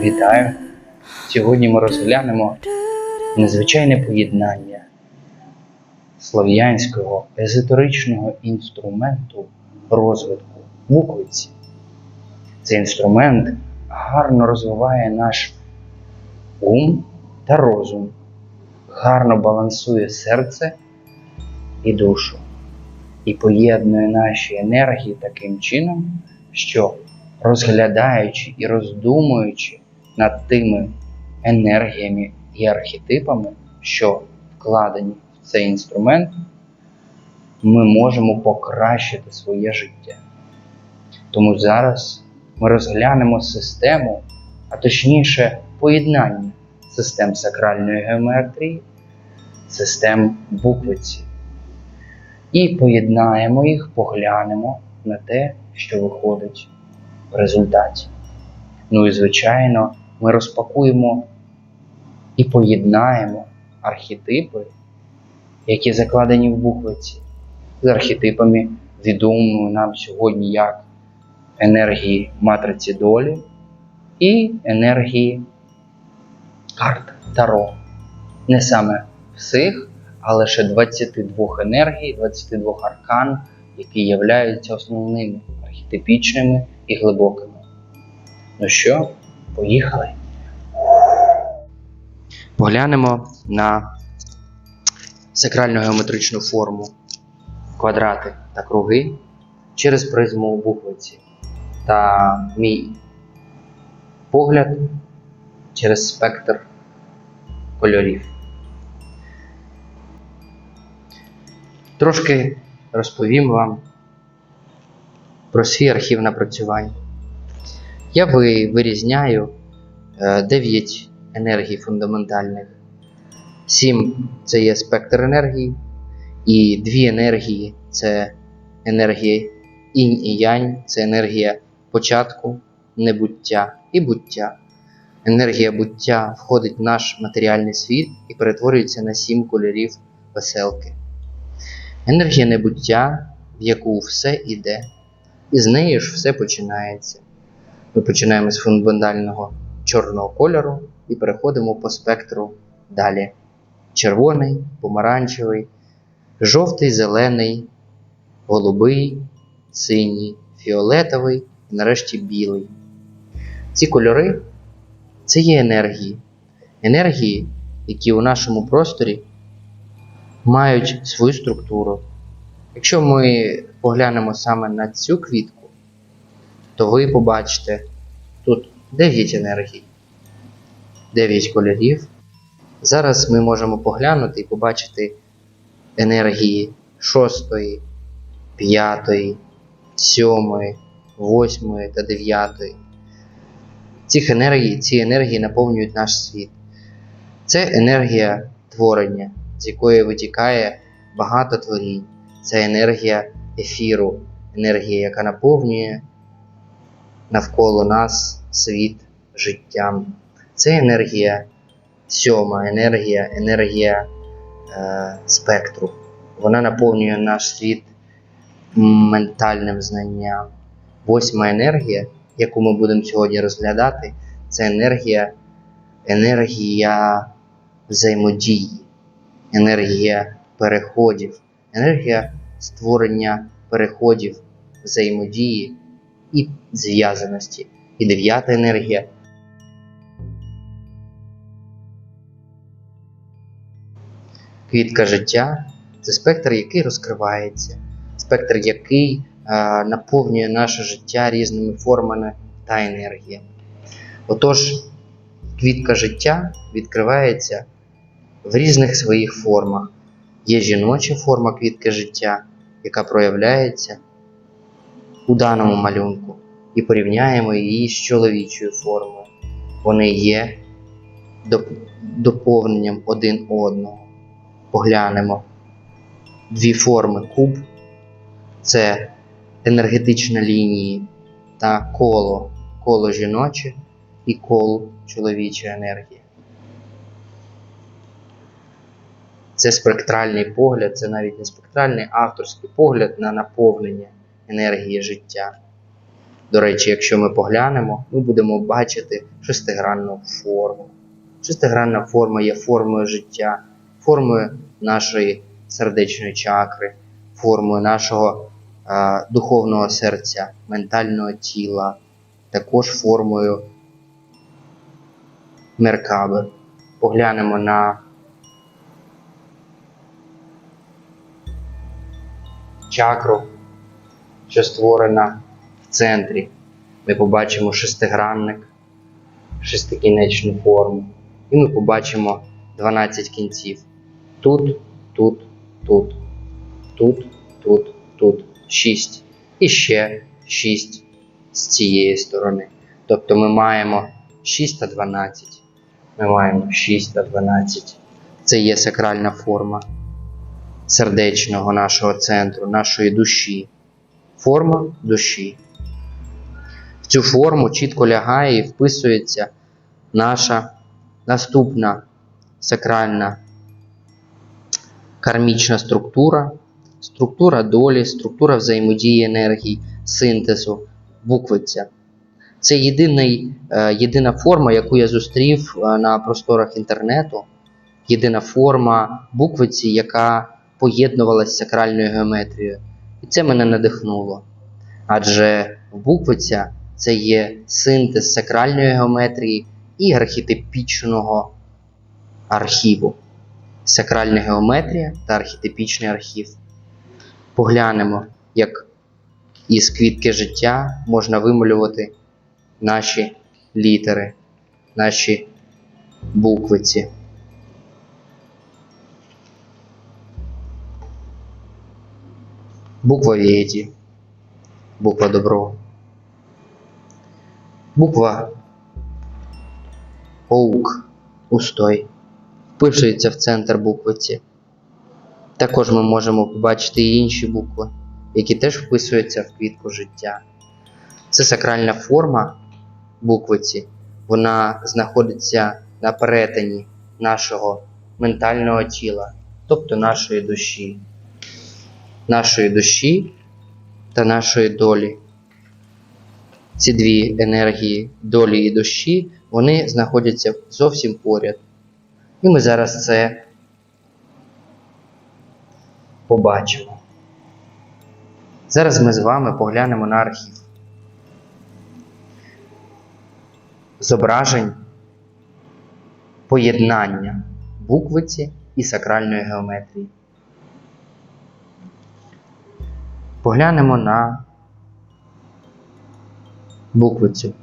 Вітаю! Сьогодні ми розглянемо незвичайне поєднання слов'янського езотеричного інструменту розвитку буквиці. Цей інструмент гарно розвиває наш ум та розум, гарно балансує серце і душу і поєднує наші енергії таким чином, що розглядаючи і роздумуючи над тими енергіями і архетипами, що вкладені в цей інструмент, ми можемо покращити своє життя. Тому зараз ми розглянемо систему, а точніше поєднання систем сакральної геометрії, систем буквиці. І поєднаємо їх, поглянемо на те, що виходить в результаті. Ну і звичайно, ми розпакуємо і поєднаємо архетипи, які закладені в буквиці, з архетипами, відомими нам сьогодні як енергії матриці долі і енергії карт Таро. Не саме всіх, а лише 22 енергій, 22 аркан, які являються основними архетипічними і глибокими. Ну що, поїхали? Поглянемо на сакральну геометричну форму квадрати та круги через призму буквиці та мій погляд через спектр кольорів. Трошки розповім вам про свій архів напрацювань. Я ви- вирізняю 9 енергій фундаментальних. 7 це є спектр енергії, і 2 енергії це енергія інь і янь, це енергія початку, небуття і буття. Енергія буття входить в наш матеріальний світ і перетворюється на 7 кольорів веселки. Енергія небуття, в яку все іде, і з неї ж все починається. Ми починаємо з фундаментального чорного кольору і переходимо по спектру далі. Червоний, помаранчевий, жовтий, зелений, голубий, синій, фіолетовий і нарешті білий. Ці кольори це є енергії. Енергії, які у нашому просторі мають свою структуру. Якщо ми поглянемо саме на цю квітку, то ви побачите тут 9 енергій, 9 кольорів. Зараз ми можемо поглянути і побачити енергії 6, 5, 7, 8 та 9. Цих енергій, ці енергії наповнюють наш світ. Це енергія творення, з якої витікає багато творінь. Це енергія ефіру, енергія, яка наповнює навколо нас світ життям. Це енергія сьома, енергія, енергія е, спектру. Вона наповнює наш світ ментальним знанням. Восьма енергія, яку ми будемо сьогодні розглядати, це енергія, енергія взаємодії, енергія переходів, енергія створення переходів, взаємодії і зв'язаності. І дев'ята енергія Квітка життя це спектр, який розкривається, спектр, який е, наповнює наше життя різними формами та енергіями. Отож, квітка життя відкривається в різних своїх формах. Є жіноча форма квітки життя, яка проявляється у даному малюнку, і порівняємо її з чоловічою формою. Вони є доп- доповненням один одного. Поглянемо. Дві форми куб це енергетична лінії та коло, коло жіноче і коло чоловіча енергія. Це спектральний погляд, це навіть не спектральний а авторський погляд на наповнення енергії життя. До речі, якщо ми поглянемо, ми будемо бачити шестигранну форму. Шестигранна форма є формою життя, формою нашої сердечної чакри, формою нашого е, духовного серця, ментального тіла, також формою Меркаби. Поглянемо на чакру, що створена в центрі. Ми побачимо шестигранник, шестикінечну форму. І ми побачимо 12 кінців. Тут, тут, тут, тут, тут, тут. 6. І ще 6 з цієї сторони. Тобто ми маємо 6 та 12. Ми маємо 6 та 12. Це є сакральна форма сердечного нашого центру, нашої душі. Форма душі. В цю форму чітко лягає і вписується наша наступна сакральна кармічна структура, структура долі, структура взаємодії енергій, синтезу, буквиця. Це єдиний, е, єдина форма, яку я зустрів е, на просторах інтернету, єдина форма буквиці, яка поєднувалася з сакральною геометрією. І це мене надихнуло. Адже буквиця це є синтез сакральної геометрії і архетипічного архіву. Сакральна геометрія та архетипічний архів. Поглянемо, як із квітки життя можна вималювати наші літери, наші буквиці. Буква Вєді, буква Добро, буква Оук, Устой, вписується в центр буквиці. Також ми можемо побачити і інші букви, які теж вписуються в квітку життя. Це сакральна форма буквиці, вона знаходиться на перетині нашого ментального тіла, тобто нашої душі, нашої душі та нашої долі. Ці дві енергії долі і душі, вони знаходяться зовсім поряд. І ми зараз це побачимо. Зараз ми з вами поглянемо на архів. Зображень поєднання буквиці і сакральної геометрії. Поглянемо на буквицю.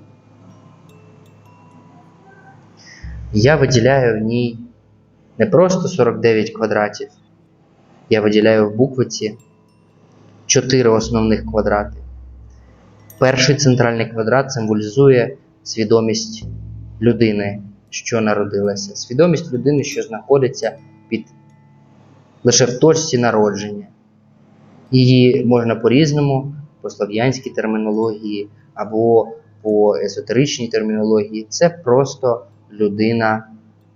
Я виділяю в ній не просто 49 квадратів. Я виділяю в буквиці 4 основних квадрати. Перший центральний квадрат символізує свідомість людини, що народилася. Свідомість людини, що знаходиться під лише в точці народження. Її можна по-різному, по слов'янській термінології або по езотеричній термінології. Це просто людина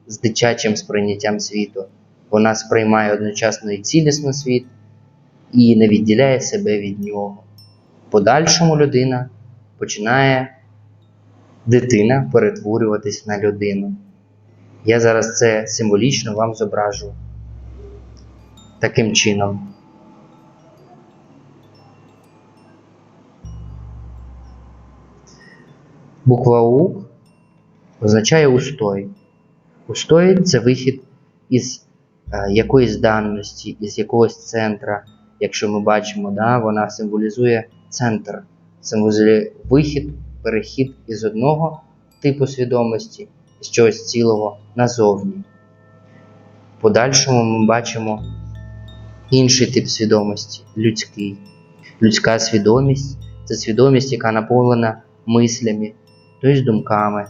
з дитячим сприйняттям світу. Вона сприймає одночасно і цілісно світ і не відділяє себе від нього. Подальшому людина починає дитина перетворюватись на людину. Я зараз це символічно вам зображу таким чином. Буква У означає устой. Устой це вихід із е, якоїсь даності, із якогось центра. Якщо ми бачимо, да, вона символізує центр, символізує вихід, перехід із одного типу свідомості, з чогось цілого назовні. В подальшому ми бачимо інший тип свідомості людський. Людська свідомість це свідомість, яка наповнена мислями, тобто думками,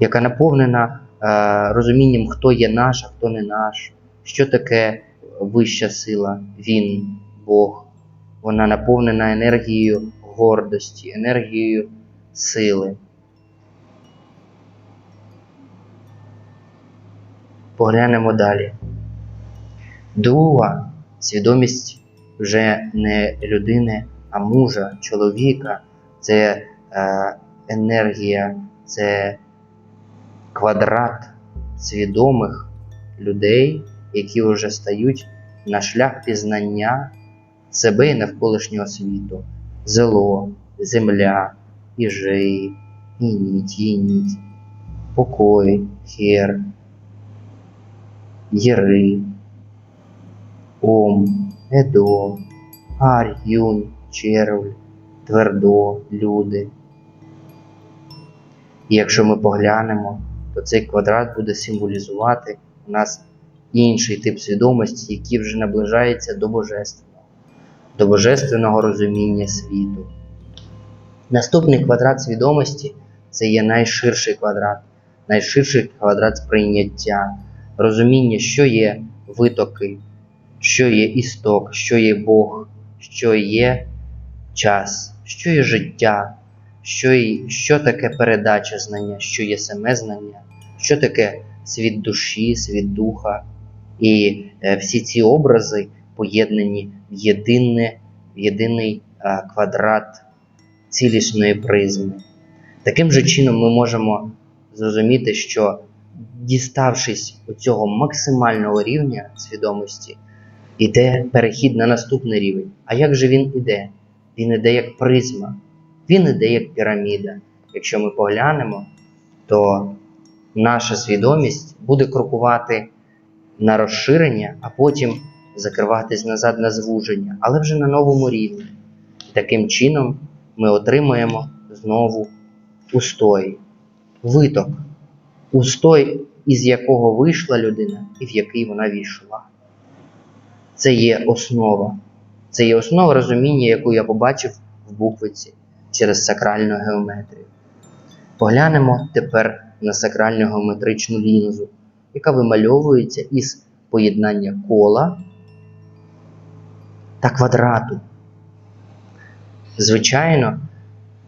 яка наповнена е, розумінням, хто є наш, а хто не наш, що таке вища сила, Він, Бог. Вона наповнена енергією гордості, енергією сили. Поглянемо далі. Друга свідомість вже не людини, а мужа, чоловіка, це е, енергія, це квадрат свідомих людей, які вже стають на шлях пізнання себе і навколишнього світу. Зело, земля, іжеї, ініть, єніть, покой, хер, єри, ом, едо, ар, юнь, червль, твердо, люди. І якщо ми поглянемо, то цей квадрат буде символізувати у нас інший тип свідомості, який вже наближається до божественного, до божественного розуміння світу. Наступний квадрат свідомості це є найширший квадрат, найширший квадрат сприйняття, розуміння, що є витоки, що є істок, що є Бог, що є час, що є життя, що, є, що таке передача знання, що є саме знання, що таке світ душі, світ духа. І е, всі ці образи поєднані в, єдине, в єдиний е, квадрат цілісної призми. Таким же чином ми можемо зрозуміти, що діставшись у цього максимального рівня свідомості, іде перехід на наступний рівень. А як же він іде? Він іде як призма, він іде як піраміда. Якщо ми поглянемо, то наша свідомість буде крокувати на розширення, а потім закриватись назад на звуження, але вже на новому рівні. Таким чином ми отримаємо знову устой, виток, устой, із якого вийшла людина і в який вона війшла. Це є основа. Це є основа розуміння, яку я побачив в буквиці через сакральну геометрію. Поглянемо тепер на сакральну геометричну лінзу, яка вимальовується із поєднання кола та квадрату. Звичайно,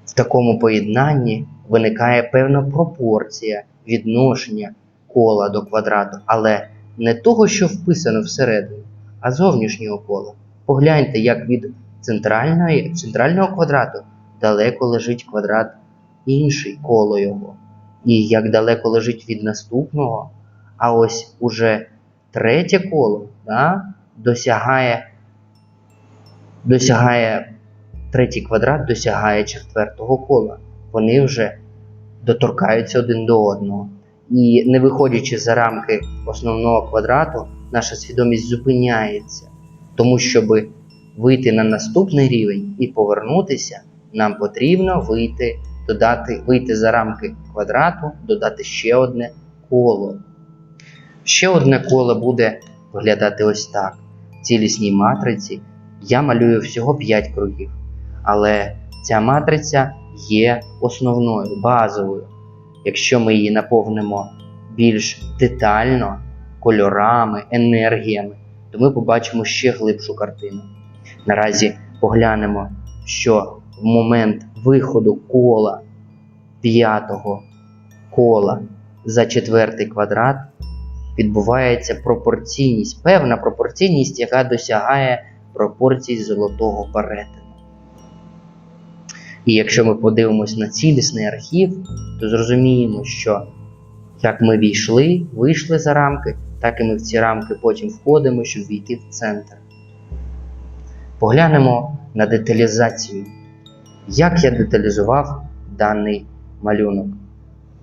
в такому поєднанні виникає певна пропорція відношення кола до квадрату, але не того, що вписано всередину, а зовнішнього кола. Погляньте, як від центральної, центрального квадрату далеко лежить квадрат інший коло його. І як далеко лежить від наступного, а ось уже третє коло да, досягає, досягає третій квадрат досягає четвертого кола. Вони вже доторкаються один до одного. І не виходячи за рамки основного квадрату, наша свідомість зупиняється. Тому, щоб вийти на наступний рівень і повернутися, нам потрібно вийти, додати, вийти за рамки квадрату, додати ще одне коло. Ще одне коло буде виглядати ось так. В цілісній матриці я малюю всього 5 кругів. Але ця матриця є основною, базовою. Якщо ми її наповнимо більш детально кольорами, енергіями, то ми побачимо ще глибшу картину. Наразі поглянемо, що в момент виходу кола п'ятого кола за четвертий квадрат відбувається пропорційність, певна пропорційність, яка досягає пропорцій золотого перетину. І якщо ми подивимось на цілісний архів, то зрозуміємо, що як ми війшли, вийшли за рамки, так і ми в ці рамки потім входимо, щоб війти в центр. Поглянемо на деталізацію. Як я деталізував даний малюнок?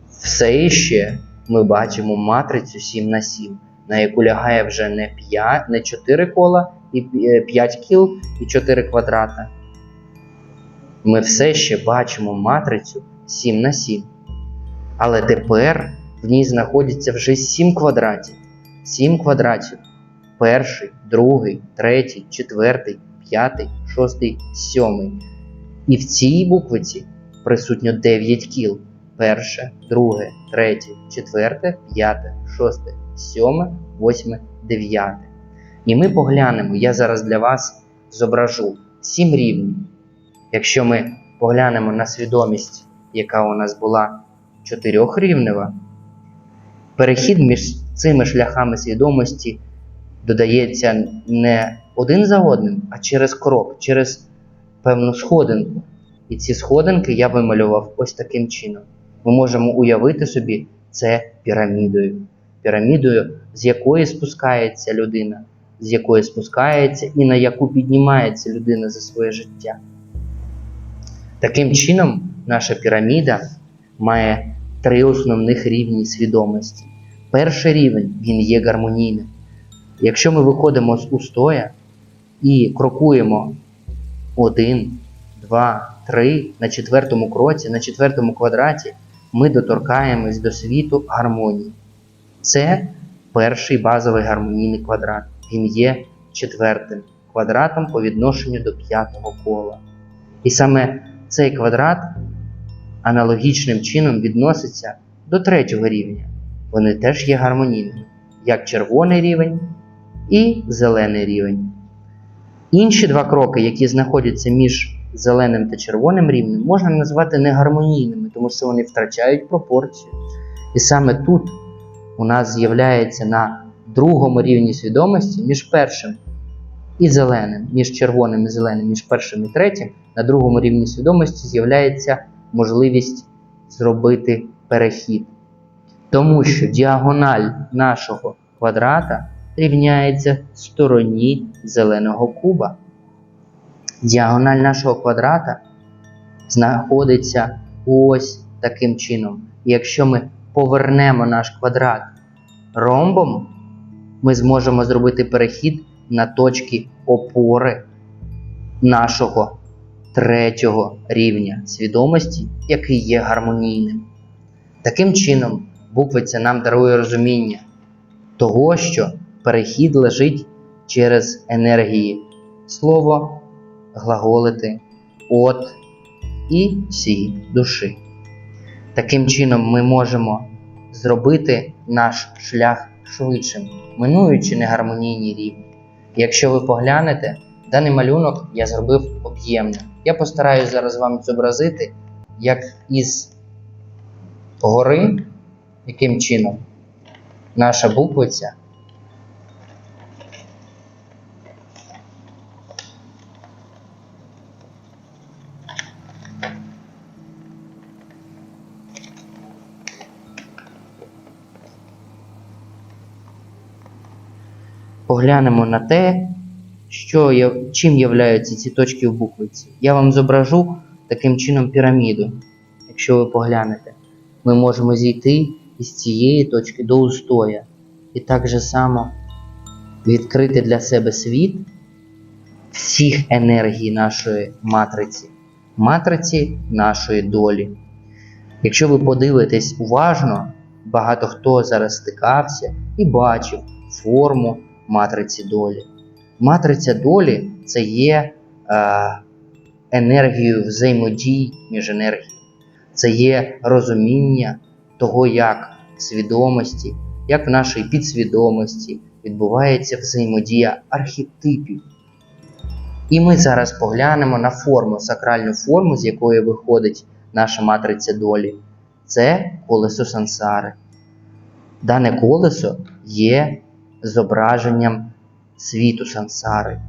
Все ще ми бачимо матрицю 7 на 7, на яку лягає вже не 5, не 4 кола і 5 кіл і 4 квадрата. Ми все ще бачимо матрицю 7 на 7. Але тепер в ній знаходиться вже 7 квадратів. 7 квадратів. Перший, другий, третій, четвертий, п'ятий, шостий, сьомий. І в цій буквиці присутньо 9 кіл. Перше, друге, третє, четверте, п'яте, шосте, сьоме, восьме, дев'яте. І ми поглянемо, я зараз для вас зображу 7 рівнів. Якщо ми поглянемо на свідомість, яка у нас була чотирьохрівнева, перехід між цими шляхами свідомості додається не один за одним, а через крок, через певну сходинку. І ці сходинки я вималював ось таким чином. Ми можемо уявити собі це пірамідою. Пірамідою, з якої спускається людина, з якої спускається і на яку піднімається людина за своє життя. Таким чином, наша піраміда має три основних рівні свідомості. Перший рівень він є гармонійним. Якщо ми виходимо з устоя і крокуємо один, два, три на четвертому кроці, на четвертому квадраті, ми доторкаємось до світу гармонії. Це перший базовий гармонійний квадрат. Він є четвертим квадратом по відношенню до п'ятого кола. І саме цей квадрат аналогічним чином відноситься до третього рівня. Вони теж є гармонійними, як червоний рівень і зелений рівень. Інші два кроки, які знаходяться між зеленим та червоним рівнем, можна назвати негармонійними, тому що вони втрачають пропорцію. І саме тут у нас з'являється на другому рівні свідомості між першим і зеленим, між червоним і зеленим, між першим і третім, на другому рівні свідомості з'являється можливість зробити перехід. Тому що діагональ нашого квадрата рівняється стороні зеленого куба. Діагональ нашого квадрата знаходиться ось таким чином. Якщо ми повернемо наш квадрат ромбом, ми зможемо зробити перехід на точки опори нашого третього рівня свідомості, який є гармонійним. Таким чином, буквиця нам дарує розуміння того, що перехід лежить через енергії слово, глаголити, от і всі душі. Таким чином, ми можемо зробити наш шлях швидшим, минуючи негармонійні рівні. Якщо ви поглянете, даний малюнок я зробив об'ємно. Я постараюся зараз вам зобразити, як із гори, яким чином наша буквиця поглянемо на те, що є, чим являються ці точки в буквиці. Я вам зображу таким чином піраміду. Якщо ви поглянете, ми можемо зійти із цієї точки до устоя і так же само відкрити для себе світ всіх енергій нашої матриці, матриці нашої долі. Якщо ви подивитесь уважно, багато хто зараз стикався і бачив форму матриці долі. Матриця долі це є е, енергією взаємодій між енергіями. Це є розуміння того, як свідомості, як в нашій підсвідомості відбувається взаємодія архетипів. І ми зараз поглянемо на форму, сакральну форму, з якої виходить наша матриця долі. Це колесо сансари. Дане колесо є зображенням світу сансари.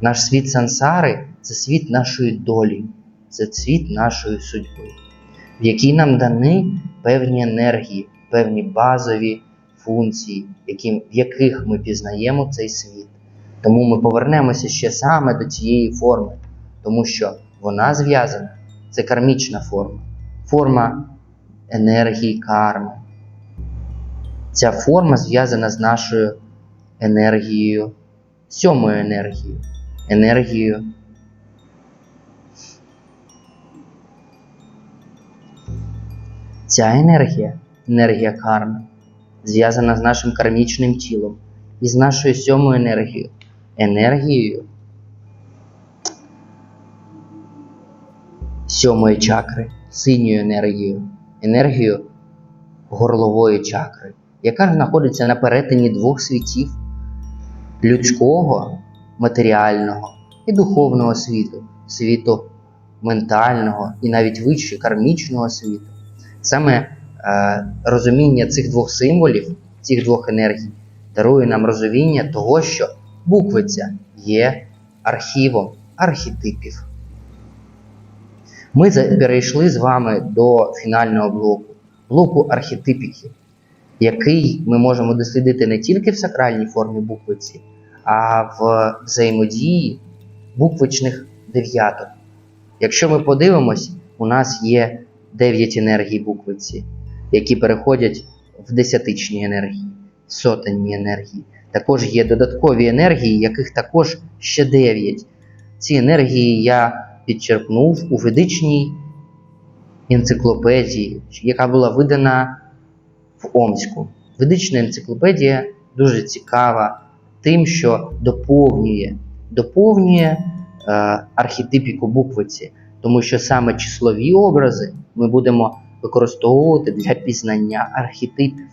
Наш світ сансари це світ нашої долі, це світ нашої судьби, в якій нам дані певні енергії, певні базові функції, які, в яких ми пізнаємо цей світ. Тому ми повернемося ще саме до цієї форми, тому що вона зв'язана, це кармічна форма, форма енергії карми. Ця форма зв'язана з нашою енергією, сьомою енергією, енергією. Ця енергія, енергія карми, зв'язана з нашим кармічним тілом і з нашою сьомою енергією, енергією сьомої чакри, синьою енергією, енергією горлової чакри, яка знаходиться на перетині двох світів людського, матеріального і духовного світу, світу ментального і навіть вище кармічного світу. Саме е, розуміння цих двох символів, цих двох енергій, дарує нам розуміння того, що буквиця є архівом архетипів. Ми перейшли з вами до фінального блоку, блоку архетипіки, який ми можемо дослідити не тільки в сакральній формі буквиці, а в взаємодії буквичних дев'яток. Якщо ми подивимось, у нас є 9 енергій буквиці, які переходять в десятичні енергії, в сотенні енергії. Також є додаткові енергії, яких також ще 9. Ці енергії я підчерпнув у ведичній енциклопедії, яка була видана в Омську. Ведична енциклопедія дуже цікава тим, що доповнює, доповнює е, архетипіку буквиці, тому що саме числові образи ми будемо використовувати для пізнання архетипів.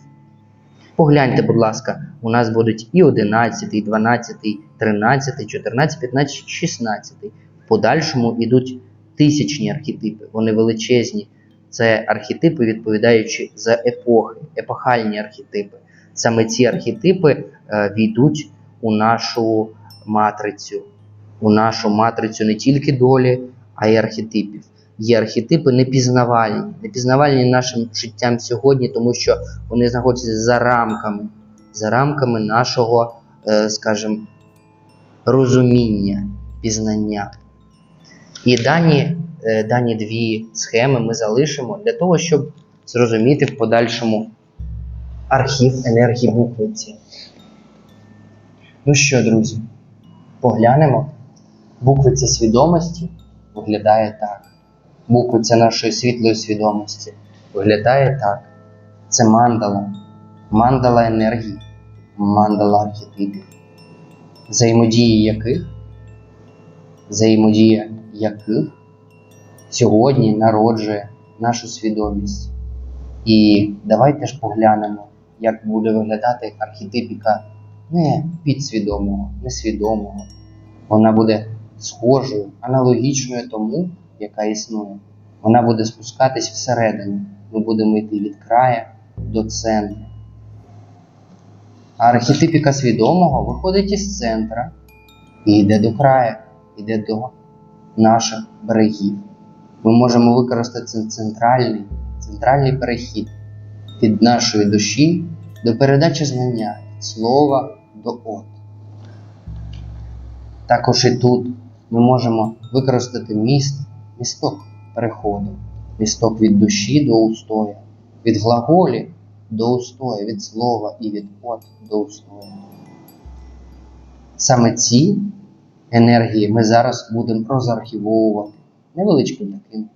Погляньте, будь ласка, у нас будуть і 11, і 12, і 13, 14, 15, 16. В подальшому йдуть тисячні архетипи, вони величезні. Це архетипи, відповідаючи за епохи, епохальні архетипи. Саме ці архетипи е, війдуть у нашу матрицю, у нашу матрицю не тільки долі, а й архетипів. Є архетипи непізнавальні, непізнавальні нашим життям сьогодні, тому що вони знаходяться за рамками, за рамками нашого, е, скажімо, розуміння, пізнання. І дані, е, дані дві схеми ми залишимо для того, щоб зрозуміти в подальшому архів енергії буквиці. Ну що, друзі, поглянемо. Буквиця свідомості виглядає так. Буквиця нашої світлої свідомості виглядає так. Це мандала, мандала енергії, мандала архетипів, взаємодії яких, взаємодія яких сьогодні народжує нашу свідомість. І давайте ж поглянемо, як буде виглядати архетипіка не підсвідомого, несвідомого. Вона буде схожою, аналогічною тому, яка існує. Вона буде спускатись всередину. Ми будемо йти від краю до центру. А архетипіка свідомого виходить із центра і йде до краю, йде до наших берегів. Ми можемо використати центральний, центральний перехід від нашої душі до передачі знання слова до от. Також і тут ми можемо використати міст, місток переходу, місток від душі до устоя, від глаголів до устоя, від слова і від от до устоя. Саме ці енергії ми зараз будемо розархівовувати невеличким таким